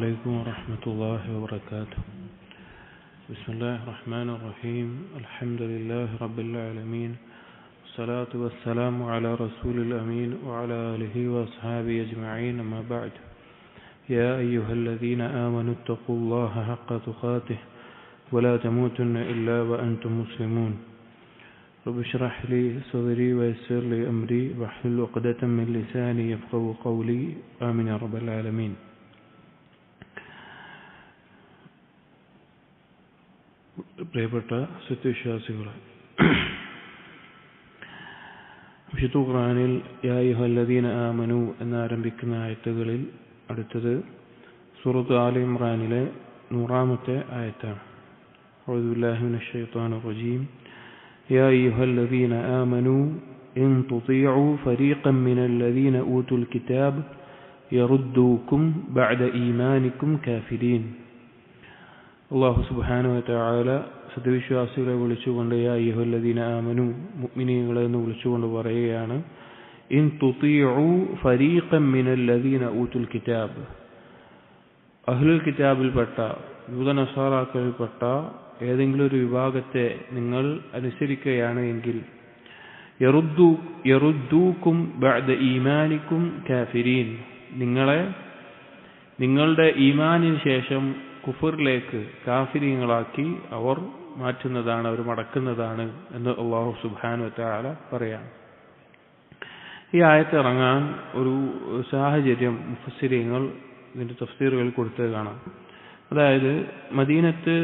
عليكم ورحمة الله وبركاته. بسم الله الرحمن الرحيم. الحمد لله رب العالمين. الصلاة والسلام على رسول الأمين وعلى آله وأصحابه أجمعين. أما بعد. يا أيها الذين آمنوا اتقوا الله حق تقاته ولا تموتن إلا وأنتم مسلمون. رب اشرح لي صدري ويسر لي أمري واحلل عقدة من لساني يفقه قولي. آمين يا رب العالمين. പ്രിയപ്പെട്ട സത്യവിശ്വാസികൾ വിശുദ്ധ ഖുറാനിൽ യായുഹല്ലദീന ആമനു എന്നാരംഭിക്കുന്ന ആയത്തുകളിൽ അടുത്തത് സൂറത്ത് ആല ഇമ്രാനിലെ നൂറാമത്തെ ആയത്താണ് أعوذ بالله من الشيطان الرجيم يا أيها الذين آمنوا إن تطيعوا فريقا من الذين أوتوا الكتاب يردوكم بعد إيمانكم كافرين അള്ളാഹു സുബാനു താല സത്യവിശ്വാസികളെ വിളിച്ചുകൊണ്ട് യാ ആമനു മുഅ്മിനീങ്ങളെ എന്ന് വിളിച്ചുകൊണ്ട് പറയുകയാണ് ഇൻ തുതിയു ഫരീഖം മിനല്ലദീന ഊതുൽ കിതാബ്. അഹ്ലുൽ കിതാബിൽപ്പെട്ട യൂതനസാറാക്കളിൽപ്പെട്ട ഏതെങ്കിലും ഒരു വിഭാഗത്തെ നിങ്ങൾ അനുസരിക്കുകയാണ് എങ്കിൽ യറുദ്ദു യറുദ്ദൂക്കും ബഅദ കാഫിരീൻ. നിങ്ങളെ നിങ്ങളുടെ ഈമാനിന് ശേഷം കുഫറിലേക്ക് കാഫിരിയങ്ങളാക്കി അവർ മാറ്റുന്നതാണ് അവർ മടക്കുന്നതാണ് എന്ന് അള്ളാഹു സുബാനു താല പറയാം. ഈ ആയത്ത് ഇറങ്ങാൻ ഒരു സാഹചര്യം മുഫസിരിയങ്ങൾ ഇതിന്റെ തഫ്സീറുകൾ കൊടുത്തത് കാണാം. അതായത് മദീനത്ത്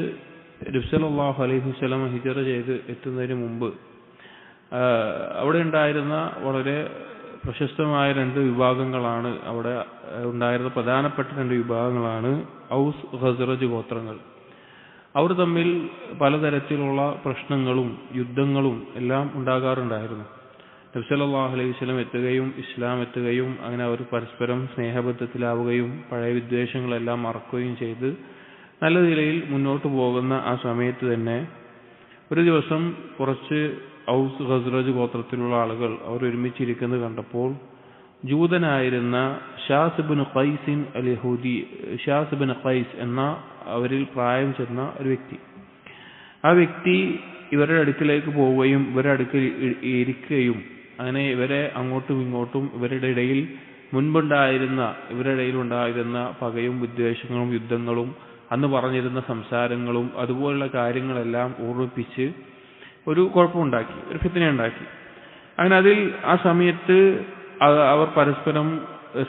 രുസലാഹു അലൈഹി വസ്ലം ഹിജറ ചെയ്ത് എത്തുന്നതിന് മുമ്പ് അവിടെ ഉണ്ടായിരുന്ന വളരെ പ്രശസ്തമായ രണ്ട് വിഭാഗങ്ങളാണ് അവിടെ ഉണ്ടായിരുന്ന പ്രധാനപ്പെട്ട രണ്ട് വിഭാഗങ്ങളാണ് ഔസ് ഖസറജ് ഗോത്രങ്ങൾ. അവർ തമ്മിൽ പലതരത്തിലുള്ള പ്രശ്നങ്ങളും യുദ്ധങ്ങളും എല്ലാം ഉണ്ടാകാറുണ്ടായിരുന്നു. നബ്സലാഹു അലൈഹി സ്വലം എത്തുകയും ഇസ്ലാം എത്തുകയും അങ്ങനെ അവർ പരസ്പരം സ്നേഹബദ്ധത്തിലാവുകയും പഴയ വിദ്വേഷങ്ങളെല്ലാം മറക്കുകയും ചെയ്ത് നല്ല നിലയിൽ മുന്നോട്ട് പോകുന്ന ആ സമയത്ത് തന്നെ ഒരു ദിവസം കുറച്ച് ഔസ് ഖസ്റജ് ഗോത്രത്തിലുള്ള ആളുകൾ അവർ ഒരുമിച്ചിരിക്കുന്നത് കണ്ടപ്പോൾ ജൂതനായിരുന്ന ഷാസിബിൻ ഖൈസിൻ അൽ യഹൂദി ഷാസിബിൻ ഖൈസ് എന്ന അവരിൽ പ്രായം ചെന്ന ഒരു വ്യക്തി. ആ വ്യക്തി ഇവരുടെ അടുക്കിലേക്ക് പോവുകയും ഇവരുടെ അടുക്കൽ ഇരിക്കുകയും അങ്ങനെ ഇവരെ അങ്ങോട്ടും ഇങ്ങോട്ടും ഇവരുടെ ഇടയിൽ മുൻപുണ്ടായിരുന്ന ഇവരുടെ ഇടയിൽ ഉണ്ടായിരുന്ന പകയും വിദ്വേഷങ്ങളും യുദ്ധങ്ങളും അന്ന് പറഞ്ഞിരുന്ന സംസാരങ്ങളും അതുപോലുള്ള കാര്യങ്ങളെല്ലാം ഓർമ്മിപ്പിച്ച് ഒരു കുഴപ്പമുണ്ടാക്കി ഒരു ഫിത്തിനെ ഉണ്ടാക്കി അങ്ങനെ അതിൽ ആ സമയത്ത് അവർ പരസ്പരം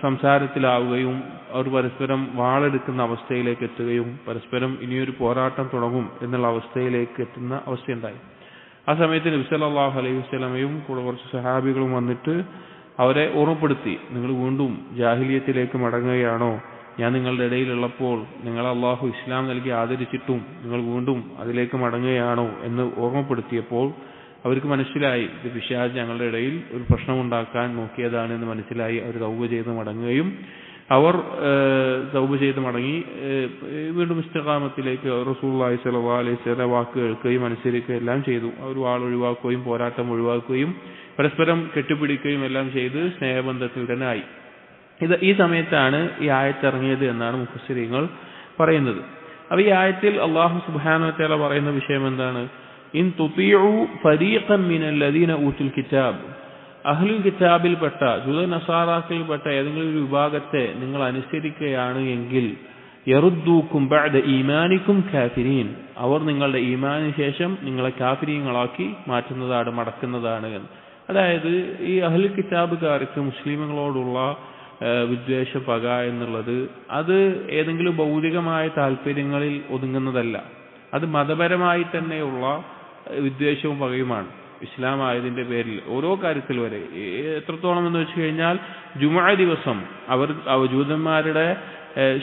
സംസാരത്തിലാവുകയും അവർ പരസ്പരം വാളെടുക്കുന്ന അവസ്ഥയിലേക്ക് എത്തുകയും പരസ്പരം ഇനിയൊരു പോരാട്ടം തുടങ്ങും എന്നുള്ള അവസ്ഥയിലേക്ക് എത്തുന്ന അവസ്ഥയുണ്ടായി. ആ സമയത്ത് നബ്സലാഹു അലൈഹി വസ്ലമയും കൂടെ കുറച്ച് സഹാബികളും വന്നിട്ട് അവരെ ഓർമ്മപ്പെടുത്തി നിങ്ങൾ വീണ്ടും ജാഹിലിയത്തിലേക്ക് മടങ്ങുകയാണോ? ഞാൻ നിങ്ങളുടെ ഇടയിലുള്ളപ്പോൾ നിങ്ങൾ അള്ളാഹു ഇസ്ലാം നൽകി ആദരിച്ചിട്ടും നിങ്ങൾ വീണ്ടും അതിലേക്ക് മടങ്ങുകയാണോ എന്ന് ഓർമ്മപ്പെടുത്തിയപ്പോൾ അവർക്ക് മനസ്സിലായി ഇത് പിശാജ് ഞങ്ങളുടെ ഇടയിൽ ഒരു പ്രശ്നമുണ്ടാക്കാൻ നോക്കിയതാണ് എന്ന് മനസ്സിലായി അവർ തൗബ ചെയ്ത് മടങ്ങുകയും അവർ തൗബ ചെയ്ത് മടങ്ങി വീണ്ടും ഇസ്തകാമത്തിലേക്ക് റസൂള്ളി സലാ അലൈഹി സ്വല വാക്ക് കേൾക്കുകയും അനുസരിക്കുകയും എല്ലാം ചെയ്തു. അവർ വാൾ ഒഴിവാക്കുകയും പോരാട്ടം ഒഴിവാക്കുകയും പരസ്പരം കെട്ടിപ്പിടിക്കുകയും എല്ലാം ചെയ്ത് സ്നേഹബന്ധത്തിൽ തന്നെ ആയി. ഇത് ഈ സമയത്താണ് ഈ ആയത്തിറങ്ങിയത് എന്നാണ് മുഖസ്ഥിരിങ്ങൾ പറയുന്നത്. അപ്പൊ ഈ ആയത്തിൽ അള്ളാഹു സുബാന പറയുന്ന വിഷയം എന്താണ്? ഇൻ ഊത്തുൽ കിതാബ്. അഹ്ലുൽ കിതാബിൽപ്പെട്ട ജുദ നസാറാക്കിൽപ്പെട്ട ഏതെങ്കിലും ഒരു വിഭാഗത്തെ നിങ്ങൾ അനുസരിക്കുകയാണ് എങ്കിൽ യറുദ്ദൂക്കും ബഅദ ഈമാനിക്കും കാഫിരീൻ. അവർ നിങ്ങളുടെ ഈമാനിന് ശേഷം നിങ്ങളെ കാഫിരീങ്ങളാക്കി മാറ്റുന്നതാണ് മടക്കുന്നതാണ് അതായത് ഈ അഹ്ലുൽ കിതാബുകാർക്ക് മുസ്ലിമുകളോടുള്ള വിദ്വേഷ പക എന്നുള്ളത് അത് ഏതെങ്കിലും ഭൗതികമായ താല്പര്യങ്ങളിൽ ഒതുങ്ങുന്നതല്ല. അത് മതപരമായി തന്നെയുള്ള വിദ്വേഷവും പകയുമാണ്. ഇസ്ലാം ആയതിന്റെ പേരിൽ ഓരോ കാര്യത്തിൽ വരെ. എത്രത്തോളം എന്ന് വെച്ച് കഴിഞ്ഞാൽ ജുമാ ദിവസം അവർ ജൂതന്മാരുടെ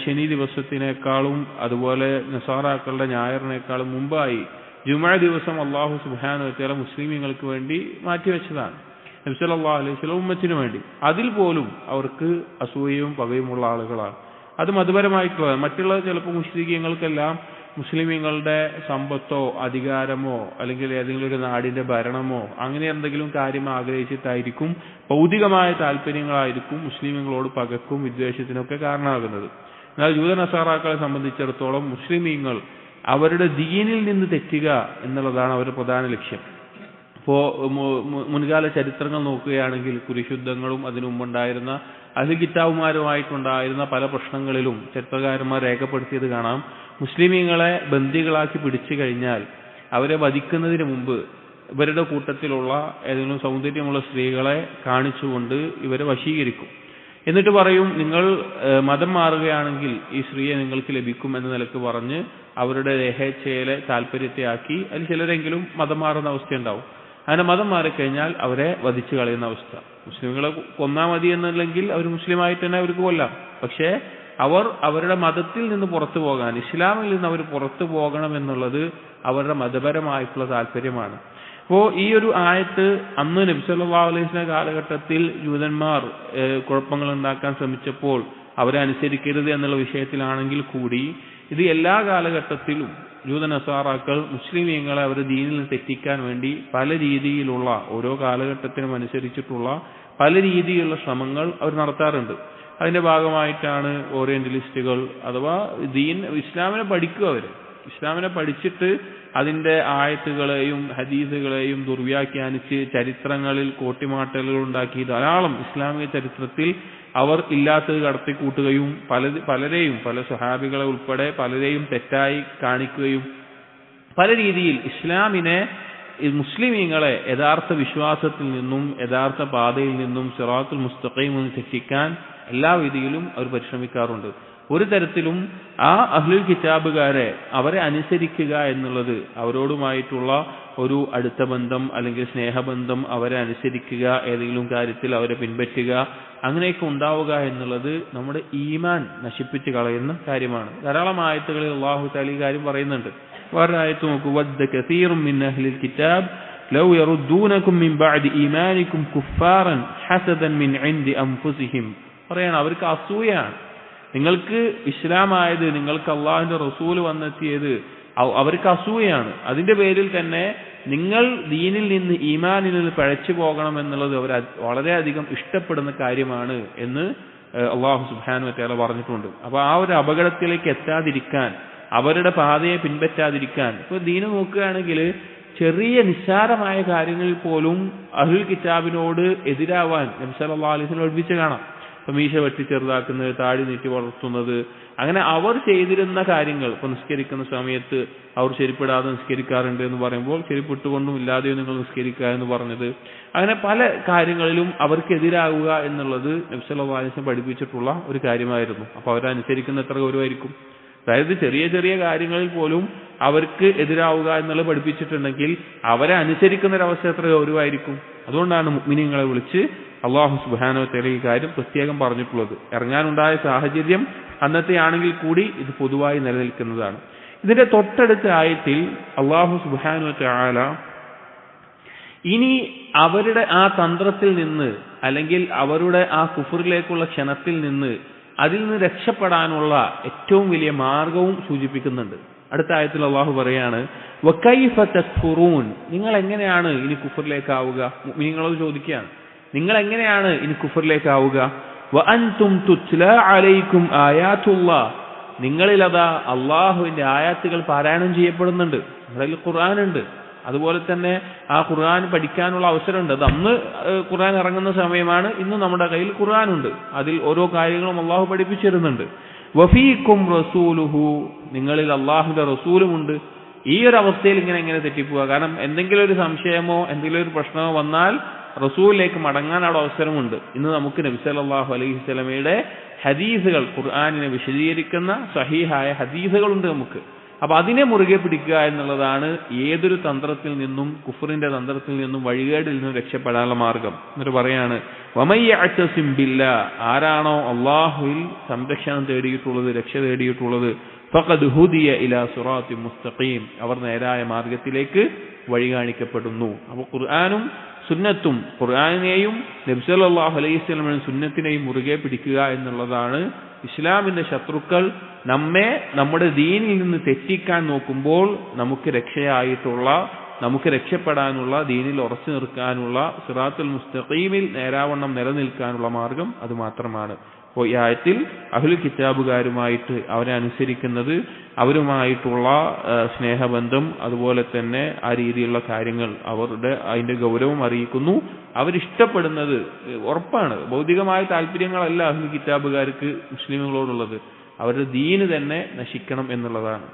ശനി ദിവസത്തിനേക്കാളും അതുപോലെ നസാറാക്കളുടെ ഞായറിനേക്കാളും മുമ്പായി ജുമാ ദിവസം അള്ളാഹു വെച്ചാൽ മുസ്ലിമീങ്ങൾക്ക് വേണ്ടി മാറ്റിവെച്ചതാണ്. നബ്സല്ലാ അലൈഹി സ്വലം ഉമ്മത്തിനു വേണ്ടി. അതിൽ പോലും അവർക്ക് അസൂയയും പകയുമുള്ള ആളുകളാണ്. അത് മതപരമായിട്ടുള്ളതാണ് മറ്റുള്ള ചിലപ്പോൾ മുസ്ലിങ്ങൾക്കെല്ലാം മുസ്ലിമീങ്ങളുടെ സമ്പത്തോ അധികാരമോ അല്ലെങ്കിൽ ഏതെങ്കിലും ഒരു നാടിന്റെ ഭരണമോ അങ്ങനെ എന്തെങ്കിലും കാര്യം ആഗ്രഹിച്ചിട്ടായിരിക്കും ഭൗതികമായ താല്പര്യങ്ങളായിരിക്കും മുസ്ലിമീങ്ങളോട് പകക്കും വിദ്വേഷത്തിനൊക്കെ കാരണമാകുന്നത്. എന്നാൽ ജൂത നസാറാക്കളെ സംബന്ധിച്ചിടത്തോളം മുസ്ലിമീങ്ങൾ അവരുടെ ദീനിൽ നിന്ന് തെറ്റുക എന്നുള്ളതാണ് അവരുടെ പ്രധാന ലക്ഷ്യം. ഇപ്പോ മു- മു- മുൻകാല ചരിത്രങ്ങൾ നോക്കുകയാണെങ്കിൽ കുരിശുദ്ധങ്ങളും അതിനുമുമ്പുണ്ടായിരുന്ന മുമ്പുണ്ടായിരുന്ന അഹികിറ്റാവുമാരുമായിട്ടുണ്ടായിരുന്ന പല പ്രശ്നങ്ങളിലും ചരിത്രകാരന്മാർ രേഖപ്പെടുത്തിയത് കാണാം. മുസ്ലിമീങ്ങളെ ബന്ദികളാക്കി പിടിച്ചു കഴിഞ്ഞാൽ അവരെ വധിക്കുന്നതിന് മുമ്പ് ഇവരുടെ കൂട്ടത്തിലുള്ള ഏതെങ്കിലും സൗന്ദര്യമുള്ള സ്ത്രീകളെ കാണിച്ചുകൊണ്ട് ഇവരെ വശീകരിക്കും. എന്നിട്ട് പറയും നിങ്ങൾ മതം മാറുകയാണെങ്കിൽ ഈ സ്ത്രീയെ നിങ്ങൾക്ക് ലഭിക്കും എന്ന നിലയ്ക്ക് പറഞ്ഞ് അവരുടെ ദേഹേച്ഛയിലെ താല്പര്യത്തെ ആക്കി അതിൽ ചിലരെങ്കിലും മതം മാറുന്ന അവസ്ഥയുണ്ടാവും. അങ്ങനെ മതം മാറിക്കഴിഞ്ഞാൽ അവരെ വധിച്ചു കളയുന്ന അവസ്ഥ. മുസ്ലിങ്ങളെ കൊന്നാ മതി എന്നല്ലെങ്കിൽ അവർ മുസ്ലിമായിട്ട് തന്നെ അവർക്ക് കൊല്ലാം. പക്ഷേ അവർ അവരുടെ മതത്തിൽ നിന്ന് പുറത്തു പോകാൻ ഇസ്ലാമിൽ നിന്ന് അവർ പുറത്തു പോകണം എന്നുള്ളത് അവരുടെ മതപരമായിട്ടുള്ള താല്പര്യമാണ്. അപ്പോ ഈ ഒരു ആയത്ത് അന്ന് നബ്സല്ലാ കാലഘട്ടത്തിൽ ജൂതന്മാർ കുഴപ്പങ്ങൾ ഉണ്ടാക്കാൻ ശ്രമിച്ചപ്പോൾ അവരെ അനുസരിക്കരുത് എന്നുള്ള വിഷയത്തിലാണെങ്കിൽ കൂടി ഇത് എല്ലാ കാലഘട്ടത്തിലും ജൂത നസാറാക്കൾ മുസ്ലിമീങ്ങളെ അവരുടെ ദീനിൽ നിന്ന് തെറ്റിക്കാൻ വേണ്ടി പല രീതിയിലുള്ള ഓരോ കാലഘട്ടത്തിനും അനുസരിച്ചിട്ടുള്ള പല രീതിയിലുള്ള ശ്രമങ്ങൾ അവർ നടത്താറുണ്ട്. അതിന്റെ ഭാഗമായിട്ടാണ് ഓറിയന്റലിസ്റ്റുകൾ അഥവാ ദീൻ ഇസ്ലാമിനെ പഠിക്കുക അവർ. ഇസ്ലാമിനെ പഠിച്ചിട്ട് അതിന്റെ ആയത്തുകളെയും ഹദീസുകളെയും ദുർവ്യാഖ്യാനിച്ച് ചരിത്രങ്ങളിൽ കോട്ടിമാട്ടലുകൾ ഉണ്ടാക്കി ധാരാളം ഇസ്ലാമിക ചരിത്രത്തിൽ അവർ ഇല്ലാത്തത് കടത്തിക്കൂട്ടുകയും പല പലരെയും പല സ്വഹാബികളെ ഉൾപ്പെടെ പലരെയും തെറ്റായി കാണിക്കുകയും പല രീതിയിൽ ഇസ്ലാമിനെ മുസ്ലിമീങ്ങളെ യഥാർത്ഥ വിശ്വാസത്തിൽ നിന്നും യഥാർത്ഥ പാതയിൽ നിന്നും സിറാത്തുൽ മുസ്തഖീം നിന്ന് തെറ്റിക്കാൻ എല്ലാ രീതിയിലും അവർ പരിശ്രമിക്കാറുണ്ട്. ഒരു തരത്തിലും ആ അഹ്ലുൽ കിതാബുകാരെ അവരെ അനുസരിക്കുക എന്നുള്ളത് അവരോടുമായിട്ടുള്ള ഒരു അടുത്ത ബന്ധം അല്ലെങ്കിൽ സ്നേഹബന്ധം അവരെ അനുസരിക്കുക ഏതെങ്കിലും കാര്യത്തിൽ അവരെ പിൻപറ്റുക അങ്ങനെയൊക്കെ ഉണ്ടാവുക എന്നുള്ളത് നമ്മുടെ ഈമാൻ നശിപ്പിച്ച് കളയുന്ന കാര്യമാണ്. ധാരാളം ആയത്തുകളിൽ അള്ളാഹു താലി കാര്യം പറയുന്നുണ്ട്. വേറെ ആയത്ത് നോക്കൂ വദ്ദ അഹ്ലിൽ കിതാബ് പറയാണ് അവർക്ക് അസൂയാണ് നിങ്ങൾക്ക് ഇസ്ലാമായത് നിങ്ങൾക്ക് അള്ളാഹുവിന്റെ റസൂൽ വന്നെത്തിയത് അവർക്ക് അസൂയാണ് അതിന്റെ പേരിൽ തന്നെ നിങ്ങൾ ദീനിൽ നിന്ന് ഈമാനിൽ നിന്ന് പഴച്ചു പോകണം എന്നുള്ളത് അവർ വളരെയധികം ഇഷ്ടപ്പെടുന്ന കാര്യമാണ് എന്ന് അള്ളാഹു സുബാനു മറ്റേല പറഞ്ഞിട്ടുണ്ട്. അപ്പൊ ആ ഒരു അപകടത്തിലേക്ക് എത്താതിരിക്കാൻ അവരുടെ പാതയെ പിൻപറ്റാതിരിക്കാൻ ഇപ്പൊ ദീന് നോക്കുകയാണെങ്കിൽ ചെറിയ നിസ്സാരമായ കാര്യങ്ങളിൽ പോലും അഹുൽ കിതാബിനോട് എതിരാവാൻ നബ്സല്ലാ അലിസിനെ ഒഴിപ്പിച്ച് കാണാം. മീശ വെട്ടി ചെറുതാക്കുന്നത് താടി നീട്ടി വളർത്തുന്നത്. അങ്ങനെ അവർ ചെയ്തിരുന്ന കാര്യങ്ങൾ ഇപ്പൊ നിസ്കരിക്കുന്ന സമയത്ത് അവർ ചെരുപ്പിടാതെ നിസ്കരിക്കാറുണ്ട് എന്ന് പറയുമ്പോൾ ചെരുപ്പിട്ടുകൊണ്ടും ഇല്ലാതെയോ നിങ്ങൾ നിസ്കരിക്കുക എന്ന് പറഞ്ഞത്. അങ്ങനെ പല കാര്യങ്ങളിലും അവർക്കെതിരാകുക എന്നുള്ളത് നബ്സല്ലാസ്ലം പഠിപ്പിച്ചിട്ടുള്ള ഒരു കാര്യമായിരുന്നു. അപ്പൊ അവരനുസരിക്കുന്ന എത്ര ഗൗരവമായിരിക്കും? അതായത് ചെറിയ ചെറിയ കാര്യങ്ങളിൽ പോലും അവർക്ക് എതിരാവുക എന്നുള്ളത് പഠിപ്പിച്ചിട്ടുണ്ടെങ്കിൽ അവരെ അനുസരിക്കുന്ന ഒരവസ്ഥ എത്ര ഗൗരവമായിരിക്കും അതുകൊണ്ടാണ് മുഗ്മിനിങ്ങളെ വിളിച്ച് അള്ളാഹു സുബാനോ ഈ കാര്യം പ്രത്യേകം പറഞ്ഞിട്ടുള്ളത്. ഇറങ്ങാനുണ്ടായ സാഹചര്യം അന്നത്തെ ആണെങ്കിൽ കൂടി ഇത് പൊതുവായി നിലനിൽക്കുന്നതാണ്. ഇതിന്റെ തൊട്ടടുത്ത ആയത്തിൽ അള്ളാഹു സുബാനോ ചാല ഇനി അവരുടെ ആ തന്ത്രത്തിൽ നിന്ന് അല്ലെങ്കിൽ അവരുടെ ആ കുഫറിലേക്കുള്ള ക്ഷണത്തിൽ നിന്ന് അതിൽ നിന്ന് രക്ഷപ്പെടാനുള്ള ഏറ്റവും വലിയ മാർഗവും സൂചിപ്പിക്കുന്നുണ്ട്. അടുത്ത ആയത്തിൽ അള്ളാഹു പറയാണ് നിങ്ങൾ എങ്ങനെയാണ് ഇനി കുഫറിലേക്കാവുക? നിങ്ങളോട് ചോദിക്കുകയാണ്. നിങ്ങൾ എങ്ങനെയാണ് ഇനി കുഫറിലേക്കാവുക? വഅൻതും അലൈക്കും അതാ അള്ളാഹുവിന്റെ ആയാത്തുകൾ പാരായണം ചെയ്യപ്പെടുന്നുണ്ട്. ഖുർആൻ ഉണ്ട് അതുപോലെ തന്നെ ആ ഖുർആൻ പഠിക്കാനുള്ള അവസരമുണ്ട്. അത് അന്ന് ഖുർആൻ ഇറങ്ങുന്ന സമയമാണ്. ഇന്ന് നമ്മുടെ കയ്യിൽ ഖുർആൻ ഉണ്ട് അതിൽ ഓരോ കാര്യങ്ങളും അള്ളാഹു പഠിപ്പിച്ചിരുന്നുണ്ട് വഫീക്കും റസൂലുഹു. നിങ്ങളിൽ അള്ളാഹുവിന്റെ റസൂലുമുണ്ട്. ഈ ഒരു അവസ്ഥയിൽ ഇങ്ങനെ എങ്ങനെ തെറ്റിപ്പോവുക. കാരണം എന്തെങ്കിലും ഒരു സംശയമോ എന്തെങ്കിലും ഒരു പ്രശ്നമോ വന്നാൽ റസൂലിലേക്ക് മടങ്ങാൻ അവിടെ അവസരമുണ്ട്. ഇന്ന് നമുക്ക് നബി സല്ലല്ലാഹു അലൈഹി സ്വലമയുടെ ഹദീസുകൾ ഖുർആാനിനെ വിശദീകരിക്കുന്ന സഹീഹായ ഹദീസുകളുണ്ട് നമുക്ക്. അപ്പൊ അതിനെ മുറുകെ പിടിക്കുക എന്നുള്ളതാണ് ഏതൊരു തന്ത്രത്തിൽ നിന്നും കുഫറിന്റെ തന്ത്രത്തിൽ നിന്നും വഴികേടിൽ നിന്നും രക്ഷപ്പെടാനുള്ള മാർഗം. എന്നിട്ട് പറയാണ് വമയ്യഅ്തസിം ബില്ലാ ആരാണോ അള്ളാഹുവിൽ സംരക്ഷണം തേടിയിട്ടുള്ളത് രക്ഷ തേടിയിട്ടുള്ളത് ഫഖദ് ഹുദിയ ഇലാ സുറാത്തി മുസ്തഖീം. അവർ നേരായ മാർഗത്തിലേക്ക് വഴി കാണിക്കപ്പെടുന്നു അപ്പോൾ ഖുർആാനും സുന്നത്തും ഖുർആാനിനെയും നബ്സല്ലാഹു അലൈഹി സ്വലമിനും സുന്നത്തിനെയും മുറുകെ പിടിക്കുക എന്നുള്ളതാണ് ഇസ്ലാമിന്റെ ശത്രുക്കൾ നമ്മെ നമ്മുടെ ദീനിൽ നിന്ന് തെറ്റിക്കാൻ നോക്കുമ്പോൾ നമുക്ക് രക്ഷയായിട്ടുള്ള നമുക്ക് രക്ഷപ്പെടാനുള്ള ദീനിൽ ഉറച്ചു നിർക്കാനുള്ള സിറാത്തുൽ മുസ്തഖീമിൽ നേരാവണ്ണം നിലനിൽക്കാനുള്ള മാർഗം അത് മാത്രമാണ്. അപ്പോൾ ഈ ആയത്തിൽ അഹുൽ കിതാബുകാരുമായിട്ട് അവരെ അനുസരിക്കുന്നത് അവരുമായിട്ടുള്ള സ്നേഹബന്ധം അതുപോലെ തന്നെ ആ രീതിയിലുള്ള കാര്യങ്ങൾ അവരുടെ അതിന്റെ ഗൗരവം അറിയിക്കുന്നു. അവരിഷ്ടപ്പെടുന്നത് ഉറപ്പാണ്. ഭൗതികമായ താല്പര്യങ്ങളല്ല അഹുൽ കിതാബുകാർക്ക് മുസ്ലിമുകളോടുള്ളത്. അവരുടെ ദീന് തന്നെ നശിക്കണം എന്നുള്ളതാണ്.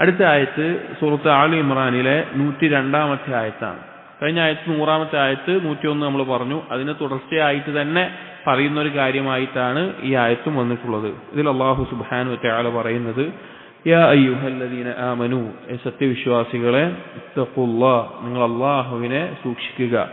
അടുത്ത ആയത്ത് സുഹൃത്ത് ആലി ഇമ്രാനിലെ നൂറ്റി രണ്ടാമത്തെ ആയത്താണ് കഴിഞ്ഞ ആയത്ത് നൂറാമത്തെ ആയത്ത് നൂറ്റി ഒന്ന് നമ്മൾ പറഞ്ഞു. അതിന് തുടർച്ചയായിട്ട് തന്നെ പറയുന്ന ഒരു കാര്യമായിട്ടാണ് ഈ ആയത്തും വന്നിട്ടുള്ളത്. ഇതിൽ അള്ളാഹു സുബാനു ഒറ്റയാൾ പറയുന്നത് യാ അയ്യുഹല്ലദീന ആമനു സത്യവിശ്വാസികളെ നിങ്ങൾ അള്ളാഹുവിനെ സൂക്ഷിക്കുക.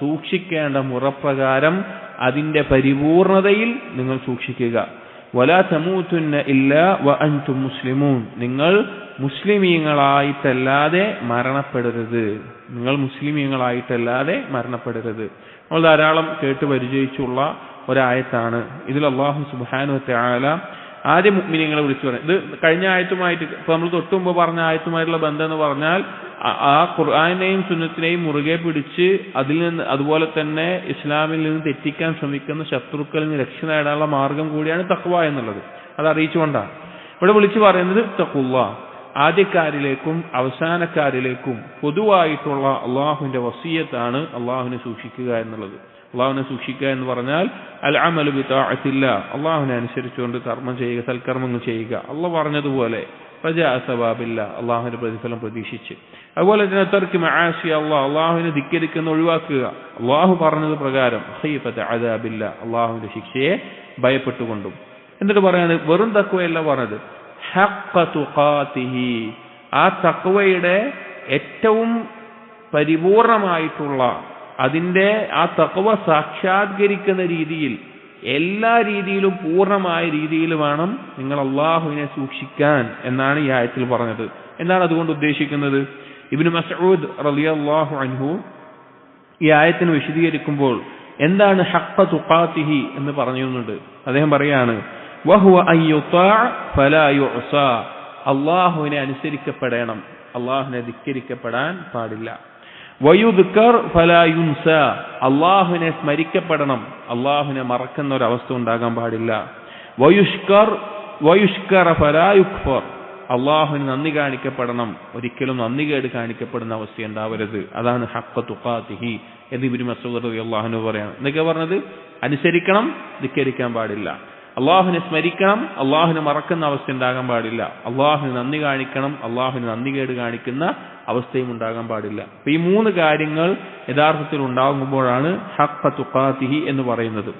സൂക്ഷിക്കേണ്ട മുറപ്രകാരം അതിന്റെ പരിപൂർണതയിൽ നിങ്ങൾ സൂക്ഷിക്കുക. വലാ തമൂത്തുന്ന ഇല്ല വ അൻതും മുസ്ലിമൂൻ നിങ്ങൾ മുസ്ലിമീങ്ങളായിട്ടല്ലാതെ മരണപ്പെടരുത്. നിങ്ങൾ മുസ്ലിമീങ്ങളായിട്ടല്ലാതെ മരണപ്പെടരുത്. നമ്മൾ ധാരാളം കേട്ട് പരിചയിച്ചുള്ള ഒരായത്താണ്. ഇതിൽ അള്ളാഹു സുബാനു തആല ആദ്യം മുഅ്മിനീങ്ങളെ വിളിച്ചു പറഞ്ഞു. ഇത് കഴിഞ്ഞ ആയത്തുമായിട്ട് ഇപ്പൊ നമ്മൾ തൊട്ടു മുമ്പ് പറഞ്ഞ ആയത്തുമായിട്ടുള്ള ബന്ധം എന്ന് പറഞ്ഞാൽ ആ- ഖുർആാനെയും സുന്നത്തിനെയും മുറുകെ പിടിച്ച് അതിൽ നിന്ന് അതുപോലെ തന്നെ ഇസ്ലാമിൽ നിന്ന് തെറ്റിക്കാൻ ശ്രമിക്കുന്ന ശത്രുക്കളിൽ നിന്ന് രക്ഷ നേടാനുള്ള മാർഗം കൂടിയാണ് തക്വ എന്നുള്ളത്. അത് അറിയിച്ചുകൊണ്ടാണ്. ഇവിടെ വിളിച്ചു പറയുന്നത് തക്കുള്ള ആദ്യക്കാരിലേക്കും അവസാനക്കാരിലേക്കും പൊതുവായിട്ടുള്ള അള്ളാഹുവിന്റെ വസീയത്താണ് അള്ളാഹുവിനെ സൂക്ഷിക്കുക എന്നുള്ളത്. അള്ളാഹുവിനെ സൂക്ഷിക്കുക എന്ന് പറഞ്ഞാൽ അൽ അമലു ബിത്താഅത്തില്ല അള്ളാഹുവിനെ അനുസരിച്ചുകൊണ്ട് കർമ്മം ചെയ്യുക സൽക്കർമ്മങ്ങൾ ചെയ്യുക. അള്ളാഹ് പറഞ്ഞതുപോലെ പ്രജ അസവാബില്ല അള്ളാഹുവിന്റെ പ്രതിഫലം പ്രതീക്ഷിച്ച്. അതുപോലെ തന്നെ തർക്ക് മആസി അള്ളാഹ് അള്ളാഹുവിനെ ധിക്കരിക്കുന്ന ഒഴിവാക്കുക. അള്ളാഹു പറഞ്ഞത് പ്രകാരം ഹൈഫത്ത് അദാബില്ല. ശിക്ഷയെ ഭയപ്പെട്ടുകൊണ്ടും. എന്നിട്ട് പറയുന്നത് വെറും തക്വയല്ല പറഞ്ഞത്. ഹഖ്ഖ തുഖാതിഹി. ആ തക്വയുടെ ഏറ്റവും പരിപൂർണമായിട്ടുള്ള അതിന്റെ ആ തക്വ സാക്ഷാത്കരിക്കുന്ന രീതിയിൽ എല്ലാ രീതിയിലും പൂർണമായ രീതിയിൽ വേണം നിങ്ങൾ അള്ളാഹുവിനെ സൂക്ഷിക്കാൻ എന്നാണ് ഈ ആയത്തിൽ പറഞ്ഞത്. എന്താണ് അതുകൊണ്ട് ഉദ്ദേശിക്കുന്നത്? ഇബിന് മസൂദ് റലി അള്ളാഹു അൻഹു ഈ ആയത്തിന് വിശദീകരിക്കുമ്പോൾ എന്താണ് ഹക്ക തുഖാതിഹി എന്ന് പറയുന്നുണ്ട് അദ്ദേഹം പറയാണ് വഹുവ അൻ യുതാഅ ഫലാ യുഅസാ. അള്ളാഹുവിനെ അനുസരിക്കപ്പെടണം. അള്ളാഹുവിനെ ധിക്കരിക്കപ്പെടാൻ പാടില്ല. വയുദ്കർ ഫലാ യുൻസാ. അള്ളാഹുവിനെ സ്മരിക്കപ്പെടണം. അള്ളാഹുവിനെ മറക്കുന്ന ഒരു അവസ്ഥ ഉണ്ടാകാൻ പാടില്ല. വയുഷ്കർ വയുഷ്കർ ഫലാ യുക്ഫർ. അള്ളാഹുവിന് നന്ദി കാണിക്കപ്പെടണം. ഒരിക്കലും നന്ദി കേട് കാണിക്കപ്പെടുന്ന അവസ്ഥ ഉണ്ടാവരുത്. അതാണ് ഹക്ക തുഖാത്തിഹി എന്ന് ഇബിന് മസൂദ് അള്ളാഹുനു പറയാണ്. എന്നൊക്കെ പറഞ്ഞത്? അനുസരിക്കണം ധിക്കരിക്കാൻ പാടില്ല. അള്ളാഹുവിനെ സ്മരിക്കണം അള്ളാഹുവിനെ മറക്കുന്ന അവസ്ഥ ഉണ്ടാകാൻ പാടില്ല. അള്ളാഹുവിന് നന്ദി കാണിക്കണം. അള്ളാഹുവിന് നന്ദി കേട് കാണിക്കുന്ന അവസ്ഥയും ഉണ്ടാകാൻ പാടില്ല. അപ്പൊ ഈ മൂന്ന് കാര്യങ്ങൾ യഥാർത്ഥത്തിൽ ഉണ്ടാകുമ്പോഴാണ് ഹക്ക തുഖാത്തിഹി എന്ന് പറയുന്നത്.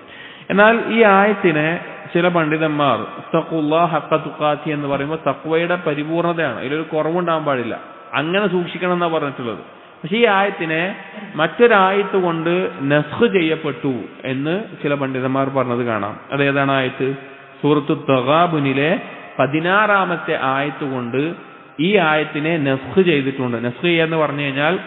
എന്നാൽ ഈ ആയത്തിനെ ചില പണ്ഡിതന്മാർ തക്കുല്ലാ ഹക്ക തുക്കാത്തി എന്ന് പറയുമ്പോൾ തക്വയുടെ പരിപൂർണതയാണ്. അതിലൊരു കുറവുണ്ടാകാൻ പാടില്ല. അങ്ങനെ സൂക്ഷിക്കണം എന്നാണ് പറഞ്ഞിട്ടുള്ളത്. പക്ഷെ ഈ ആയത്തിനെ മറ്റൊരായത്ത് കൊണ്ട് നസ്ഖ് ചെയ്യപ്പെട്ടു എന്ന് ചില പണ്ഡിതന്മാർ പറഞ്ഞത് കാണാം. അതേതാണ് ആയത്ത്? സൂറത്തു തൊഹാബുനിലെ പതിനാറാമത്തെ ആയത്ത് കൊണ്ട് ഈ ആയത്തിനെ നസ്ഖ് ചെയ്തിട്ടുണ്ട്. നസ്ഖ് ചെയ്യാന്ന് പറഞ്ഞു കഴിഞ്ഞാൽ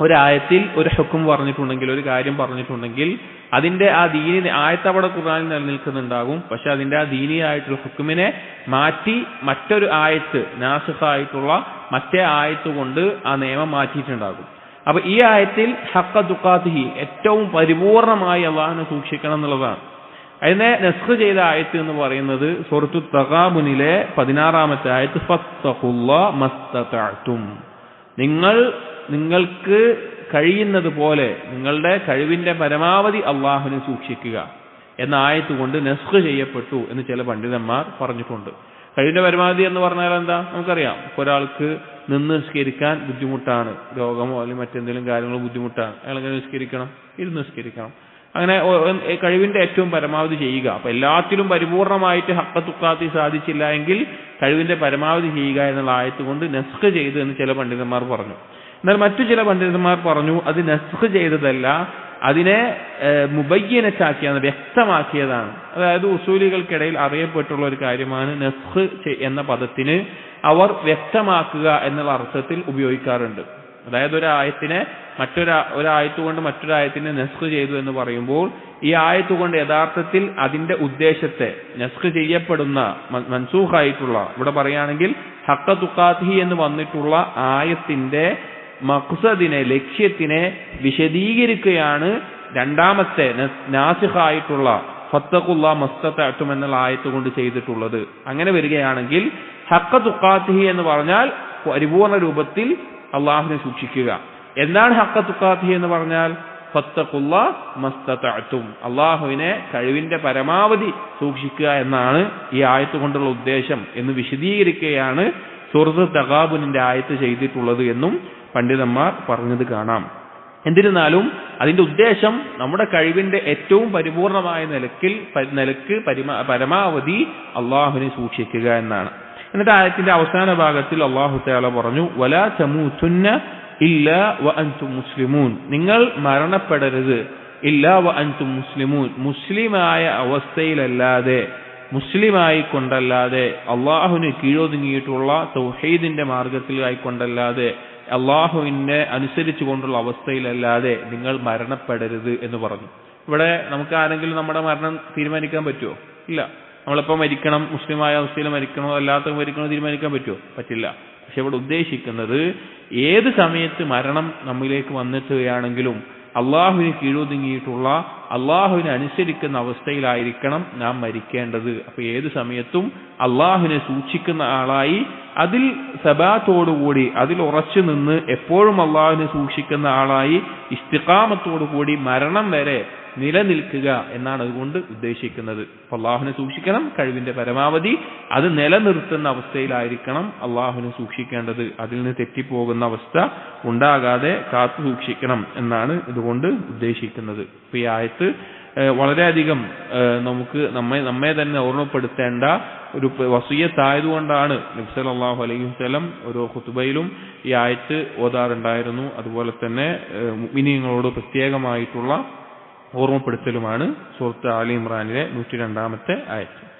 ഒരായത്തിൽ ഒരു ഹുക്കും പറഞ്ഞിട്ടുണ്ടെങ്കിൽ ഒരു കാര്യം പറഞ്ഞിട്ടുണ്ടെങ്കിൽ അതിന്റെ ആ ദീനി ആയത്ത് അവിടെ ഖുർആനിൽ നിലനിൽക്കുന്നുണ്ടാകും. പക്ഷെ അതിന്റെ ആ ദീനിയായിട്ടുള്ള ഹുക്കുമിനെ മാറ്റി മറ്റൊരു ആയത്ത് നാസിഫായിട്ടുള്ള മറ്റേ ആയത്ത് കൊണ്ട് ആ നിയമം മാറ്റിയിട്ടുണ്ടാകും. അപ്പൊ ഈ ആയത്തിൽ ഹക്ക ദുഃഖാത്തിഹി ഏറ്റവും പരിപൂർണമായി അള്ളാഹിനെ സൂക്ഷിക്കണം എന്നുള്ളതാണ്. അതിനെ നെസ്ക് ചെയ്ത ആയത്ത് എന്ന് പറയുന്നത് സുഹൃത്തു തകാബുനിലെ പതിനാറാമത്തെ ആയത്ത് ഫത്തഹുല്ല മസ്തതഅ്തും. നിങ്ങൾ നിങ്ങൾക്ക് കഴിയുന്നത് പോലെ നിങ്ങളുടെ കഴിവിന്റെ പരമാവധി അള്ളാഹുവിനെ സൂക്ഷിക്കുക എന്ന ആയത്ത് കൊണ്ട് ചെയ്യപ്പെട്ടു എന്ന് ചില പണ്ഡിതന്മാർ പറഞ്ഞിട്ടുണ്ട്. കഴിവിന്റെ പരമാവധി എന്ന് പറഞ്ഞാൽ എന്താ? നമുക്കറിയാം. ഒരാൾക്ക് നിന്ന് നിസ്കരിക്കാൻ ബുദ്ധിമുട്ടാണ്. രോഗമോ അല്ലെങ്കിൽ മറ്റെന്തെങ്കിലും കാര്യങ്ങളോ ബുദ്ധിമുട്ടാണ്. അയാൾ എങ്ങനെ നിസ്കരിക്കണം? ഇരുന്ന് നിസ്കരിക്കണം. അങ്ങനെ കഴിവിന്റെ ഏറ്റവും പരമാവധി ചെയ്യുക. അപ്പൊ എല്ലാത്തിലും പരിപൂർണമായിട്ട് ഹക്കത്തുക്കാത്തി സാധിച്ചില്ല എങ്കിൽ കഴിവിന്റെ പരമാവധി ചെയ്യുക എന്നുള്ള ആയത്ത് കൊണ്ട് നസ്ഖ് ചെയ്തു എന്ന് ചില പണ്ഡിതന്മാർ പറഞ്ഞു. എന്നാൽ മറ്റു ചില പണ്ഡിതന്മാർ പറഞ്ഞു അത് നെസ്ക് ചെയ്തതല്ല അതിനെ ഏഹ്, മുബയ്യനച്ചാക്കിയാണ് വ്യക്തമാക്കിയതാണ്. അതായത് ഉസൂലികൾക്കിടയിൽ അറിയപ്പെട്ടുള്ള ഒരു കാര്യമാണ് നസ്ഖ് എന്ന പദത്തിന് അവർ വ്യക്തമാക്കുക എന്നുള്ള അർത്ഥത്തിൽ ഉപയോഗിക്കാറുണ്ട്. അതായത് ഒരു ആയത്തിനെ മറ്റൊരു ഒരായത്ത് കൊണ്ട് മറ്റൊരായത്തിനെ നെസ്ക് ചെയ്തു എന്ന് പറയുമ്പോൾ ഈ ആയത്ത് കൊണ്ട് യഥാർത്ഥത്തിൽ അതിന്റെ ഉദ്ദേശത്തെ നെസ്ക് ചെയ്യപ്പെടുന്ന മൻസൂഖായിട്ടുള്ള ഇവിടെ പറയുകയാണെങ്കിൽ ഹക്ക തുക്കാത്തി എന്ന് വന്നിട്ടുള്ള ആയത്തിന്റെ മഖ്സദിനെ ലക്ഷ്യത്തിനെ വിശദീകരിക്കുകയാണ് രണ്ടാമത്തെ നാസിഹായിട്ടുള്ള ഫത്തഖുല്ല മസ്തത്തും എന്നുള്ള ആയത്ത് കൊണ്ട് ചെയ്തിട്ടുള്ളത്. അങ്ങനെ വരികയാണെങ്കിൽ ഹക്ക തുക്കാത്തി എന്ന് പറഞ്ഞാൽ പരിപൂർണ രൂപത്തിൽ അള്ളാഹുവിനെ സൂക്ഷിക്കുക. എന്താണ് ഹക്ക തുക്കാത്തി എന്ന് പറഞ്ഞാൽ ഫത്തക്കുള്ള മസ്തത്തും അള്ളാഹുവിനെ കഴിവിന്റെ പരമാവധി സൂക്ഷിക്കുക എന്നാണ് ഈ ആയത്ത് കൊണ്ടുള്ള ഉദ്ദേശം എന്ന് വിശദീകരിക്കുകയാണ് സുഹൃത്ത് തകാബുനിന്റെ ആയത്ത് ചെയ്തിട്ടുള്ളത് എന്നും പണ്ഡിതന്മാർ പറഞ്ഞത് കാണാം. എന്നിരുന്നാലും അതിന്റെ ഉദ്ദേശം നമ്മുടെ കഴിവിന്റെ ഏറ്റവും പരിപൂർണമായ നിലക്കിൽ നിലയ്ക്ക് പരമാവധി അള്ളാഹുവിനെ സൂക്ഷിക്കുക എന്നാണ്. എന്നിട്ട് ആയത്തിന്റെ അവസാന ഭാഗത്തിൽ അള്ളാഹു തആല പറഞ്ഞു വലാ തമൂതുന്ന ഇല്ല വ അൻതു മുസ്ലിമൂൻ. നിങ്ങൾ മരണപ്പെടരുത്. ഇല്ല വ അൻതു മുസ്ലിമൂൻ. മുസ്ലിമായ അവസ്ഥയിലല്ലാതെ മുസ്ലിമായി കൊണ്ടല്ലാതെ അള്ളാഹുവിന് കീഴൊതുങ്ങിയിട്ടുള്ള തൗഹീദിന്റെ മാർഗത്തിലായിക്കൊണ്ടല്ലാതെ അള്ളാഹുവിനെ അനുസരിച്ചു കൊണ്ടുള്ള അവസ്ഥയിലല്ലാതെ നിങ്ങൾ മരണപ്പെടരുത് എന്ന് പറഞ്ഞു. ഇവിടെ നമുക്ക് ആരെങ്കിലും നമ്മുടെ മരണം തീരുമാനിക്കാൻ പറ്റുമോ ഇല്ല. നമ്മളിപ്പോ മരിക്കണം മുസ്ലിമായ അവസ്ഥയിൽ മരിക്കണോ അല്ലാത്ത മരിക്കണോ തീരുമാനിക്കാൻ പറ്റുമോ? പറ്റില്ല. പക്ഷെ ഇവിടെ ഉദ്ദേശിക്കുന്നത് ഏത് സമയത്ത് മരണം നമ്മിലേക്ക് വന്നെത്തുകയാണെങ്കിലും അള്ളാഹുവിന് കീഴൊതുങ്ങിയിട്ടുള്ള അള്ളാഹുവിനെ അനുസരിക്കുന്ന അവസ്ഥയിലായിരിക്കണം നാം മരിക്കേണ്ടത്. അപ്പൊ ഏത് സമയത്തും അള്ളാഹുവിനെ സൂക്ഷിക്കുന്ന ആളായി അതിൽ സബാത്തോടുകൂടി അതിൽ ഉറച്ചു നിന്ന് എപ്പോഴും അള്ളാഹുവിനെ സൂക്ഷിക്കുന്ന ആളായി ഇസ്തിഖാമത്തോടുകൂടി മരണം വരെ നിലനിൽക്കുക എന്നാണ് അതുകൊണ്ട് ഉദ്ദേശിക്കുന്നത്. അള്ളാഹുവിനെ സൂക്ഷിക്കണം കഴിവിന്റെ പരമാവധി അത് നിലനിർത്തുന്ന അവസ്ഥയിലായിരിക്കണം അള്ളാഹുവിനെ സൂക്ഷിക്കേണ്ടത്. അതിൽ നിന്ന് തെറ്റിപ്പോകുന്ന അവസ്ഥ ഉണ്ടാകാതെ കാത്തു സൂക്ഷിക്കണം എന്നാണ് ഇതുകൊണ്ട് ഉദ്ദേശിക്കുന്നത്. ഇപ്പൊ ഈ ആയത്ത് വളരെയധികം നമുക്ക് നമ്മെ നമ്മെ തന്നെ ഓർമ്മപ്പെടുത്തേണ്ട ഒരു വസീയത്തായതുകൊണ്ടാണ് നബ്സൽ അള്ളാഹു അലൈഹി വസ്ലം ഓരോ ഖുത്തുബയിലും ഈ ആയത്ത് ഓതാറുണ്ടായിരുന്നു. അതുപോലെ തന്നെ മിനിയങ്ങളോട് പ്രത്യേകമായിട്ടുള്ള ഓർമ്മപ്പെടുത്തലുമാണ് സൂറത്ത് ആലി ഇമ്രാനിലെ നൂറ്റി രണ്ടാമത്തെ ആയത്ത്.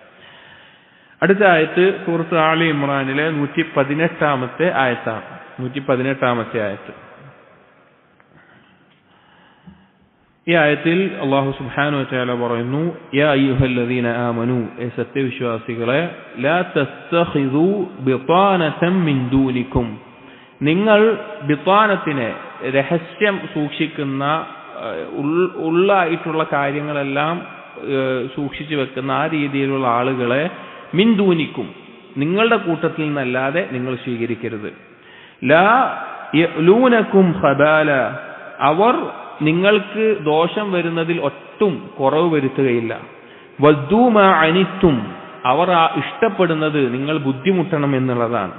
അടുത്ത ആയത്ത് സൂറത്ത് ആലി ഇമ്രാനിലെ നൂറ്റി പതിനെട്ടാമത്തെ ആയത്താണ്. നൂറ്റി പതിനെട്ടാമത്തെ ആയത്ത്. ഈ ആയത്തിൽ അള്ളാഹു സുബ്ഹാനഹു വച്ചാല പറയുന്നു യാ അയ്യുഹല്ലദീന ആമനു ഏ സത്യവിശ്വാസികളെ ലാ നിങ്ങൾ ബിത്താനത്തിനെ രഹസ്യം സൂക്ഷിക്കുന്ന ഉള്ളായിട്ടുള്ള കാര്യങ്ങളെല്ലാം സൂക്ഷിച്ചു വെക്കുന്ന ആ രീതിയിലുള്ള ആളുകളെ മിന്തൂനിക്കും. നിങ്ങളുടെ കൂട്ടത്തിൽ നിന്നല്ലാതെ നിങ്ങൾ സ്വീകരിക്കരുത്. ലാ ലൂനക്കും ഖബാല അവർ നിങ്ങൾക്ക് ദോഷം വരുന്നതിൽ ഒട്ടും കുറവ് വരുത്തുകയില്ല. വധൂമ അനിത്തും. അവർ ആ ഇഷ്ടപ്പെടുന്നത് നിങ്ങൾ ബുദ്ധിമുട്ടണം എന്നുള്ളതാണ്.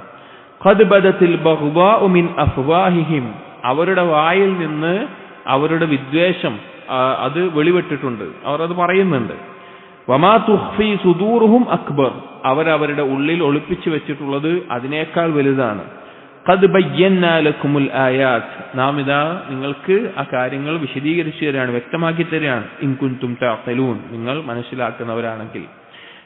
ഖദ് ബദത്തിൽ ബഗ്ദാഉ മിൻ അഫ്വാഹിഹിം. അവരുടെ വായിൽ നിന്ന് അവരുടെ വിദ്വേഷം അത് വെളിവിട്ടിട്ടുണ്ട് അവർ അത് പറയുന്നുണ്ട്. വമാ തുഹ്ഫി സുദൂറുഹും അക്ബർ. അവരവരുടെ ഉള്ളിൽ ഒളിപ്പിച്ചു വെച്ചിട്ടുള്ളത് അതിനേക്കാൾ വലുതാണ്. ഖദ് ബയ്യന്നാലക്കുമുൽ ആയാത്ത് നാം ഇതാ നിങ്ങൾക്ക് ആ കാര്യങ്ങൾ വിശദീകരിച്ചു തരാണ് വ്യക്തമാക്കി തരികയാണ് ഇൻകുൻതും തഅഖലൂൻ നിങ്ങൾ മനസ്സിലാക്കുന്നവരാണെങ്കിൽ.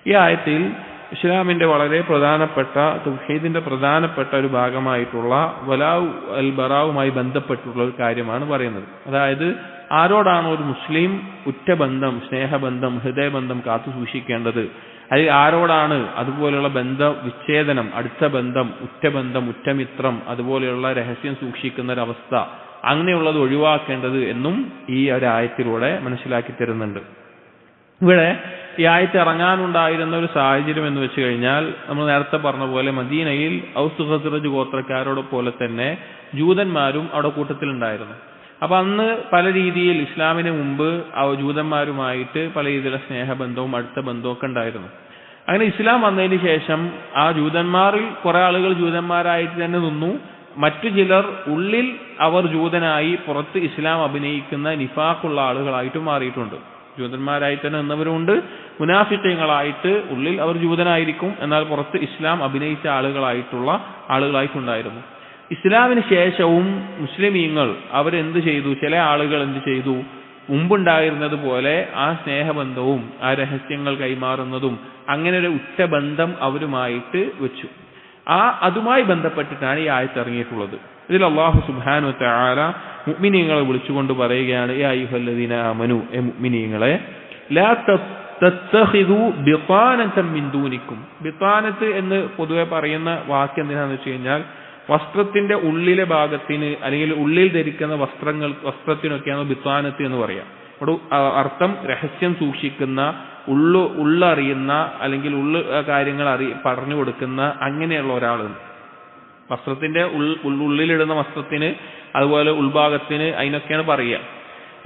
ഈ ആയത്തിൽ ഇസ്ലാമിന്റെ വളരെ പ്രധാനപ്പെട്ട തൗഹീദിന്റെ പ്രധാനപ്പെട്ട ഒരു ഭാഗമായിട്ടുള്ള വലാവ് അൽ ബറാവുമായി ബന്ധപ്പെട്ടുള്ള ഒരു കാര്യമാണ് പറയുന്നത്. അതായത് ആരോടാണോ ഒരു മുസ്ലിം ഉറ്റബന്ധം സ്നേഹബന്ധം ഹൃദയബന്ധം കാത്തു സൂക്ഷിക്കേണ്ടത്? അതിൽ ആരോടാണ് അതുപോലെയുള്ള ബന്ധ വിച്ഛേദനം അടുത്ത ബന്ധം ഉറ്റബന്ധം ഉറ്റമിത്രം അതുപോലെയുള്ള രഹസ്യം സൂക്ഷിക്കുന്ന ഒരവസ്ഥ അങ്ങനെയുള്ളത് ഒഴിവാക്കേണ്ടത് എന്നും ഈ ഒരു ആയത്തിലൂടെ മനസ്സിലാക്കി തരുന്നുണ്ട്. ഇവിടെ ഈ ആയത്ത് ഇറങ്ങാനുണ്ടായിരുന്ന ഒരു സാഹചര്യം എന്ന് വെച്ച് കഴിഞ്ഞാൽ നമ്മൾ നേരത്തെ പറഞ്ഞ പോലെ മദീനയിൽ ഔസ് ഹസ്രജ് ഗോത്രക്കാരോട് പോലെ തന്നെ ജൂതന്മാരും അവിടെ കൂട്ടത്തിലുണ്ടായിരുന്നു. അപ്പൊ അന്ന് പല രീതിയിൽ ഇസ്ലാമിന് മുമ്പ് ജൂതന്മാരുമായിട്ട് പല രീതിയിലുള്ള സ്നേഹബന്ധവും അടുത്ത ബന്ധവും ഉണ്ടായിരുന്നു. അങ്ങനെ ഇസ്ലാം വന്നതിന് ശേഷം ആ ജൂതന്മാരിൽ കുറെ ആളുകൾ ജൂതന്മാരായിട്ട് തന്നെ നിന്നു. മറ്റു ചിലർ ഉള്ളിൽ അവർ ജൂതനായി പുറത്ത് ഇസ്ലാം അഭിനയിക്കുന്ന നിഫാഖുള്ള ആളുകളായിട്ട് മാറിയിട്ടുണ്ട്. ജൂതന്മാരായി തന്നെ നിന്നവരുമുണ്ട്. മുനാഫിക്കങ്ങളായിട്ട് ഉള്ളിൽ അവർ ജൂതനായിരിക്കും. എന്നാൽ പുറത്ത് ഇസ്ലാം അഭിനയിച്ച ആളുകളായിട്ടുള്ള ആളുകളായിട്ടുണ്ടായിരുന്നു. ഇസ്ലാമിന് ശേഷവും മുസ്ലിമീങ്ങൾ അവരെന്ത് ചെയ്തു? ചില ആളുകൾ എന്ത് ചെയ്തു? മുമ്പുണ്ടായിരുന്നത് പോലെ ആ സ്നേഹബന്ധവും ആ രഹസ്യങ്ങൾ കൈമാറുന്നതും അങ്ങനെ ഒരു ഉറ്റബന്ധം അവരുമായിട്ട് വെച്ചു. ആ അതുമായി ബന്ധപ്പെട്ടിട്ടാണ് ഈ ആയത്ത് ഇറങ്ങിയിട്ടുള്ളത്. ഇതിൽ അള്ളാഹു സുബാനു തആല മുഅ്മിനീങ്ങളെ വിളിച്ചുകൊണ്ട് പറയുകയാണ് ഏ അയ്യുഹല്ലദീന മനു എ മുഅ്മിനീങ്ങളെ ലാ ബിതാനത്ത് എന്ന് പൊതുവെ പറയുന്ന വാക്യം എന്തിനാന്ന് വെച്ച് കഴിഞ്ഞാൽ വസ്ത്രത്തിന്റെ ഉള്ളിലെ ഭാഗത്തിന് അല്ലെങ്കിൽ ഉള്ളിൽ ധരിക്കുന്ന വസ്ത്രങ്ങൾ വസ്ത്രത്തിനൊക്കെയാണ് ബിത്താനത്ത് എന്ന് പറയാം. അവിടെ അ- അർത്ഥം രഹസ്യം സൂക്ഷിക്കുന്ന ഉള്ളു ഉള്ളറിയുന്ന അല്ലെങ്കിൽ ഉള്ളു കാര്യങ്ങൾ അറി പറഞ്ഞു കൊടുക്കുന്ന അങ്ങനെയുള്ള ഒരാളാണ് വസ്ത്രത്തിന്റെ ഉള്ളിലിടുന്ന വസ്ത്രത്തിന് അതുപോലെ ഉൾഭാഗത്തിന് അതിനൊക്കെയാണ് പറയുക.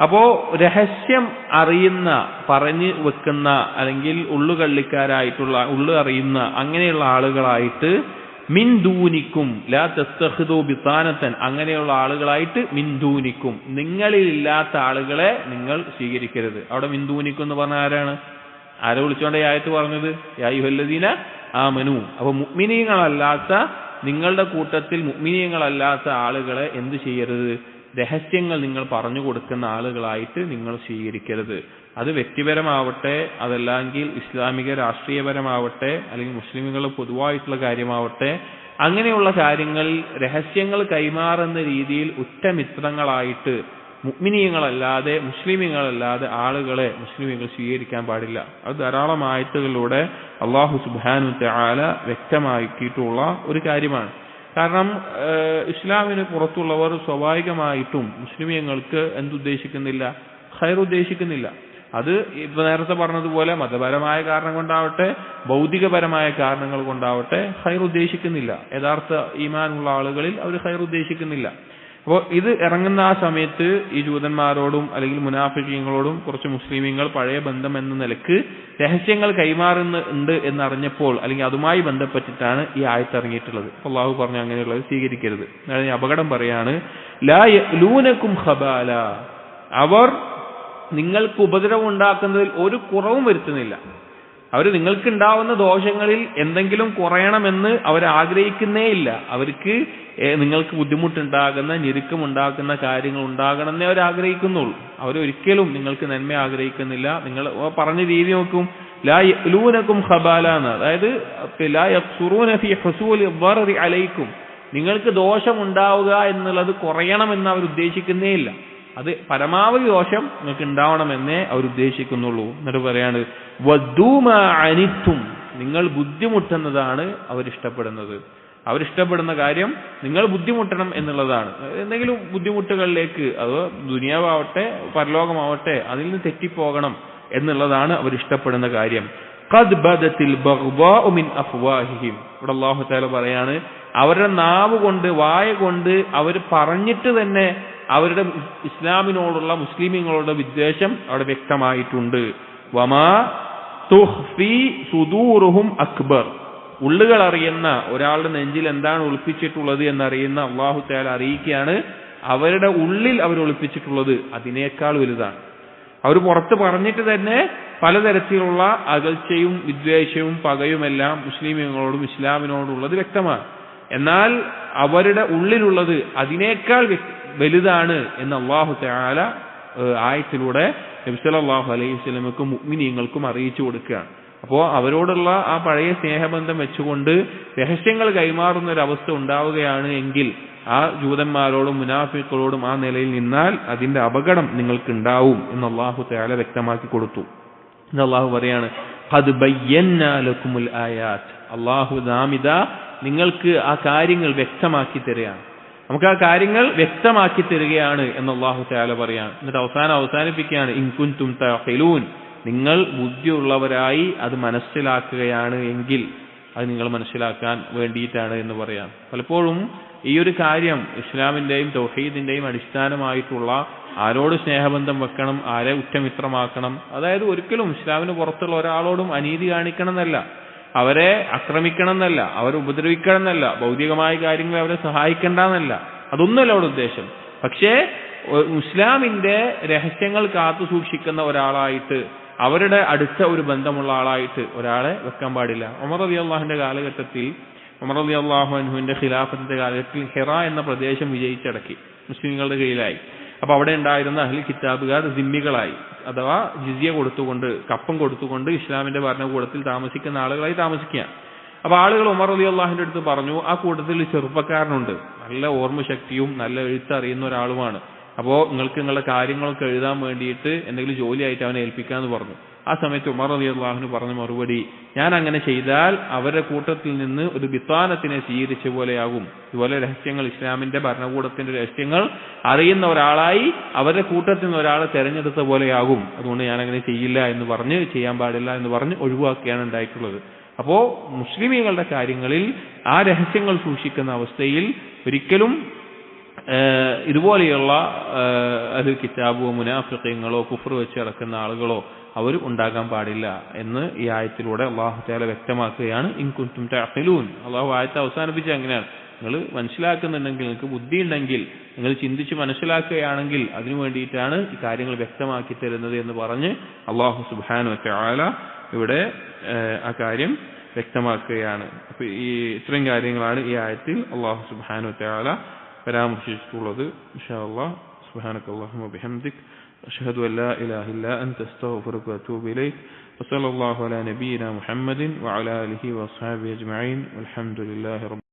അപ്പോ രഹസ്യം അറിയുന്ന പറഞ്ഞു വെക്കുന്ന അല്ലെങ്കിൽ ഉള്ളുകള്ളിക്കാരായിട്ടുള്ള ഉള്ളു അറിയുന്ന അങ്ങനെയുള്ള ആളുകളായിട്ട് മിൻ ദൂനിക്കും ലാ തസ്തഖിദു ബിത്താനത്തൻ അങ്ങനെയുള്ള ആളുകളായിട്ട് മിൻ നിങ്ങളിലില്ലാത്ത ആളുകളെ നിങ്ങൾ സ്വീകരിക്കരുത്. അവിടെ മിൻ ദൂനിക്കും എന്ന് പറഞ്ഞ ആരാണ്? ആരെ വിളിച്ചോണ്ട് ആയത്ത് പറഞ്ഞത്? യായുഹല്ലദീന ആ മനു അപ്പൊ മുഗ്മിനീയങ്ങളല്ലാത്ത നിങ്ങളുടെ കൂട്ടത്തിൽ മുഗ്മിനീയങ്ങളല്ലാത്ത ആളുകളെ എന്ത് ചെയ്യരുത്? രഹസ്യങ്ങൾ നിങ്ങൾ പറഞ്ഞു കൊടുക്കുന്ന ആളുകളായിട്ട് നിങ്ങൾ സ്വീകരിക്കരുത്. അത് വ്യക്തിപരമാവട്ടെ അതല്ലെങ്കിൽ ഇസ്ലാമിക രാഷ്ട്രീയപരമാവട്ടെ അല്ലെങ്കിൽ മുസ്ലിമുകൾ പൊതുവായിട്ടുള്ള കാര്യമാവട്ടെ അങ്ങനെയുള്ള കാര്യങ്ങൾ രഹസ്യങ്ങൾ കൈമാറുന്ന രീതിയിൽ ഉറ്റമിത്രങ്ങളായിട്ട് മുഗ്മിനീയങ്ങളല്ലാതെ മുസ്ലിമീങ്ങളല്ലാതെ ആളുകളെ മുസ്ലിമീങ്ങൾ സ്വീകരിക്കാൻ പാടില്ല. അത് ധാരാളം ആയത്തുകളിലൂടെ അള്ളാഹു സുബാനു ആല വ്യക്തമാക്കിയിട്ടുള്ള ഒരു കാര്യമാണ്. കാരണം ഇസ്ലാമിന് പുറത്തുള്ളവർ സ്വാഭാവികമായിട്ടും മുസ്ലിമീങ്ങൾക്ക് എന്തുദ്ദേശിക്കുന്നില്ല? ഖൈർ ഉദ്ദേശിക്കുന്നില്ല അത് ഇപ്പൊ നേരത്തെ പറഞ്ഞതുപോലെ മതപരമായ കാരണം കൊണ്ടാവട്ടെ ഭൗതികപരമായ കാരണങ്ങൾ കൊണ്ടാവട്ടെ ഹൈർ ഉദ്ദേശിക്കുന്നില്ല. യഥാർത്ഥ ഈമാനുള്ള ആളുകളിൽ അവർ ഹൈർ ഉദ്ദേശിക്കുന്നില്ല. അപ്പോൾ ഇത് ഇറങ്ങുന്ന ആ സമയത്ത് ഈ ജൂതന്മാരോടും അല്ലെങ്കിൽ മുനാഫിക്കങ്ങളോടും കുറച്ച് മുസ്ലിമീങ്ങൾ പഴയ ബന്ധം എന്ന നിലയ്ക്ക് രഹസ്യങ്ങൾ കൈമാറുന്ന ഉണ്ട് എന്നറിഞ്ഞപ്പോൾ അല്ലെങ്കിൽ അതുമായി ബന്ധപ്പെട്ടിട്ടാണ് ഈ ആയത്ത് ഇറങ്ങിയിട്ടുള്ളത്. അള്ളാഹു പറഞ്ഞു അങ്ങനെയുള്ളത് സ്വീകരിക്കരുത്. അപകടം പറയാണ് ലൂനക്കും ഹബാല അവർ നിങ്ങൾക്ക് ഉപദ്രവം ഉണ്ടാക്കുന്നതിൽ ഒരു കുറവും വരുത്തുന്നില്ല. അവർ നിങ്ങൾക്ക് ഉണ്ടാവുന്ന ദോഷങ്ങളിൽ എന്തെങ്കിലും കുറയണമെന്ന് അവർ ആഗ്രഹിക്കുന്നേ ഇല്ല. അവർക്ക് നിങ്ങൾക്ക് ബുദ്ധിമുട്ടുണ്ടാകുന്ന ഞെരുക്കം ഉണ്ടാക്കുന്ന കാര്യങ്ങൾ ഉണ്ടാകണമെന്നേ അവർ ആഗ്രഹിക്കുന്നുള്ളൂ. അവരൊരിക്കലും നിങ്ങൾക്ക് നന്മ ആഗ്രഹിക്കുന്നില്ല. നിങ്ങൾ പറഞ്ഞ രീതി നോക്കും. ലാ യലൂനക്കും ഖബാല എന്ന് അതായത് അലൈക്കും. നിങ്ങൾക്ക് ദോഷമുണ്ടാവുക എന്നുള്ളത് കുറയണമെന്ന് അവർ ഉദ്ദേശിക്കുന്നേ ഇല്ല. അത് പരമാവധി ദോഷം നിങ്ങൾക്ക് ഉണ്ടാവണമെന്നേ അവർ ഉദ്ദേശിക്കുന്നുള്ളൂ. എന്നിട്ട് പറയാണ് വദ്ദൂമ അനിത്തും. നിങ്ങൾ ബുദ്ധിമുട്ടുന്നതാണ് അവരിഷ്ടപ്പെടുന്നത്. അവരിഷ്ടപ്പെടുന്ന കാര്യം നിങ്ങൾ ബുദ്ധിമുട്ടണം എന്നുള്ളതാണ്. എന്തെങ്കിലും ബുദ്ധിമുട്ടുകളിലേക്ക് അത് ദുനിയാവട്ടെ പരലോകമാവട്ടെ അതിൽ നിന്ന് തെറ്റിപ്പോകണം എന്നുള്ളതാണ് അവരിഷ്ടപ്പെടുന്ന കാര്യം. ഖദ് ബദത്തിൽ മിൻ ഇവിടെ അള്ളാഹു പറയാണ് അവരുടെ നാവ് കൊണ്ട് വായ കൊണ്ട് അവർ പറഞ്ഞിട്ട് തന്നെ അവരുടെ ഇസ്ലാമിനോടുള്ള മുസ്ലിമീങ്ങളോടുള്ള വിദ്വേഷം അവിടെ വ്യക്തമായിട്ടുണ്ട്. വമാ തുഹ്ഫി സുദൂറുഹും അക്ബർ. ഉള്ളുകൾ അറിയുന്ന ഒരാളുടെ നെഞ്ചിൽ എന്താണ് ഒളിപ്പിച്ചിട്ടുള്ളത് എന്നറിയുന്ന അള്ളാഹു തആല അറിയിക്കുകയാണ്. അവരുടെ ഉള്ളിൽ അവർ ഒളിപ്പിച്ചിട്ടുള്ളത് അതിനേക്കാൾ വലുതാണ്. അവർ പുറത്ത് പറഞ്ഞിട്ട് തന്നെ പലതരത്തിലുള്ള അകൽച്ചയും വിദ്വേഷവും പകയുമെല്ലാം മുസ്ലിമീങ്ങളോടും ഇസ്ലാമിനോടുള്ളത് വ്യക്തമാണ്. എന്നാൽ അവരുടെ ഉള്ളിലുള്ളത് അതിനേക്കാൾ വലുതാണ് എന്ന് അള്ളാഹു ഏഹ്, ആയത്തിലൂടെ നബ്സലാഹു അലൈഹി സ്വലമക്കും മുഗ്മിനീങ്ങൾക്കും അറിയിച്ചു കൊടുക്കുകയാണ്. അപ്പോൾ അവരോടുള്ള ആ പഴയ സ്നേഹബന്ധം വെച്ചുകൊണ്ട് രഹസ്യങ്ങൾ കൈമാറുന്ന ഒരു അവസ്ഥ ഉണ്ടാവുകയാണ് എങ്കിൽ ആ ജൂതന്മാരോടും മുനാഫിക്കളോടും ആ നിലയിൽ നിന്നാൽ അതിന്റെ അപകടം നിങ്ങൾക്ക് ഉണ്ടാവും എന്ന് അള്ളാഹു തയാല വ്യക്തമാക്കി കൊടുത്തു. എന്ന് അള്ളാഹു പറയാണ് "ഖദ് ബയ്യന്നാ ലക്കുമുൽ ആയാത്ത്. അള്ളാഹു നാമിത നിങ്ങൾക്ക് ആ കാര്യങ്ങൾ വ്യക്തമാക്കി തരികയാണ്. നമുക്ക് ആ കാര്യങ്ങൾ വ്യക്തമാക്കി തരികയാണ് എന്ന് അള്ളാഹു തയാല പറയാണ്. എന്നിട്ട് അവസാനം അവസാനിപ്പിക്കുകയാണ് ഇൻകുൻതും തഖിലൂൻ. നിങ്ങൾ ബുദ്ധിയുള്ളവരായി അത് മനസ്സിലാക്കുകയാണ് എങ്കിൽ അത് നിങ്ങൾ മനസ്സിലാക്കാൻ വേണ്ടിയിട്ടാണ് എന്ന് പറയാം. പലപ്പോഴും ഈ ഒരു കാര്യം ഇസ്ലാമിന്റെയും തൗഹീദിന്റെയും അടിസ്ഥാനമായിട്ടുള്ള ആരോട് സ്നേഹബന്ധം വെക്കണം ആരെ ഉറ്റമിത്രമാക്കണം അതായത് ഒരിക്കലും ഇസ്ലാമിന് പുറത്തുള്ള ഒരാളോടും അനീതി കാണിക്കണം എന്നല്ല. അവരെ ആക്രമിക്കണം എന്നല്ല അവരെ ഉപദ്രവിക്കണം എന്നല്ല ഭൗതികമായ കാര്യങ്ങൾ അവരെ സഹായിക്കേണ്ട എന്നല്ല അതൊന്നുമല്ല അവിടെ ഉദ്ദേശം. പക്ഷേ മുസ്ലാമിന്റെ രഹസ്യങ്ങൾ കാത്തു സൂക്ഷിക്കുന്ന ഒരാളായിട്ട് അവരുടെ അടുത്ത ഒരു ബന്ധമുള്ള ആളായിട്ട് ഒരാളെ വെക്കാൻ പാടില്ല. ഉമർ അലി അള്ളാഹിന്റെ കാലഘട്ടത്തിൽ ഉമർ അലി അള്ളാഹു അനുഹുവിന്റെ ഖിലാഫത്തിന്റെ കാലഘട്ടത്തിൽ ഹെറ എന്ന പ്രദേശം വിജയിച്ചടക്കി മുസ്ലിങ്ങളുടെ കീഴിലായി. അപ്പൊ അവിടെ ഉണ്ടായിരുന്ന അഹ്ലി കിതാബുകാർ ദിമ്മികളായി അഥവാ ജിസിയ കൊടുത്തുകൊണ്ട് കപ്പം കൊടുത്തുകൊണ്ട് ഇസ്ലാമിന്റെ ഭരണകൂടത്തിൽ താമസിക്കുന്ന ആളുകളായി താമസിക്കുക. അപ്പൊ ആളുകൾ ഉമർ അലി അള്ളാഹിന്റെ അടുത്ത് പറഞ്ഞു ആ കൂട്ടത്തിൽ ചെറുപ്പക്കാരനുണ്ട്. നല്ല ഓർമ്മശക്തിയും നല്ല എഴുത്തറിയുന്ന ഒരാളുമാണ്. അപ്പോ നിങ്ങൾക്ക് നിങ്ങളുടെ കാര്യങ്ങളൊക്കെ എഴുതാൻ വേണ്ടിയിട്ട് എന്തെങ്കിലും ജോലിയായിട്ട് അവനെ ഏൽപ്പിക്കാന്ന് പറഞ്ഞു. ആ സമയത്ത് ഉമർ അലി അള്ളാഹുന് പറഞ്ഞ മറുപടി ഞാൻ അങ്ങനെ ചെയ്താൽ അവരുടെ കൂട്ടത്തിൽ നിന്ന് ഒരു വിത്താനത്തിനെ സ്വീകരിച്ച പോലെയാകും. ഇതുപോലെ രഹസ്യങ്ങൾ ഇസ്ലാമിന്റെ ഭരണകൂടത്തിന്റെ രഹസ്യങ്ങൾ അറിയുന്ന ഒരാളായി അവരുടെ കൂട്ടത്തിൽ നിന്ന് ഒരാളെ തെരഞ്ഞെടുത്ത പോലെയാകും. അതുകൊണ്ട് ഞാൻ അങ്ങനെ ചെയ്യില്ല എന്ന് പറഞ്ഞ് ചെയ്യാൻ പാടില്ല എന്ന് പറഞ്ഞ് ഒഴിവാക്കുകയാണ് ഉണ്ടായിട്ടുള്ളത്. അപ്പോ മുസ്ലിമീങ്ങളുടെ കാര്യങ്ങളിൽ ആ രഹസ്യങ്ങൾ സൂക്ഷിക്കുന്ന അവസ്ഥയിൽ ഒരിക്കലും ഇതുപോലെയുള്ള അത് കിതാബോ മുനാഫിക്കങ്ങളോ കുഫർ വെച്ച് കിടക്കുന്ന ആളുകളോ അവർ ഉണ്ടാകാൻ പാടില്ല എന്ന് ഈ ആയത്തിലൂടെ അള്ളാഹുത്താല വ്യക്തമാക്കുകയാണ്. ഇൻകുറ്റും തഹലൂൻ അള്ളാഹു ആയത്ത് അവസാനിപ്പിച്ച അങ്ങനെയാണ്. നിങ്ങൾ മനസ്സിലാക്കുന്നുണ്ടെങ്കിൽ നിങ്ങൾക്ക് ബുദ്ധി ഉണ്ടെങ്കിൽ നിങ്ങൾ ചിന്തിച്ച് മനസ്സിലാക്കുകയാണെങ്കിൽ അതിനു വേണ്ടിയിട്ടാണ് ഈ കാര്യങ്ങൾ വ്യക്തമാക്കി തരുന്നത് എന്ന് പറഞ്ഞ് അള്ളാഹു സുബാനു ചാല ഇവിടെ ആ കാര്യം വ്യക്തമാക്കുകയാണ്. അപ്പൊ ഈ ഇത്രയും കാര്യങ്ങളാണ് ഈ ആയത്തിൽ അള്ളാഹു സുബാനു ചാല പരാമർശിച്ചിട്ടുള്ളത്. ഇഷാ അള്ളാഹ് ബിഹംദിക് أشهد أن لا إله إلا أنت أستغفرك وأتوب إليك. وصلى الله على نبينا محمد وعلى آله وأصحابه أجمعين والحمد لله رب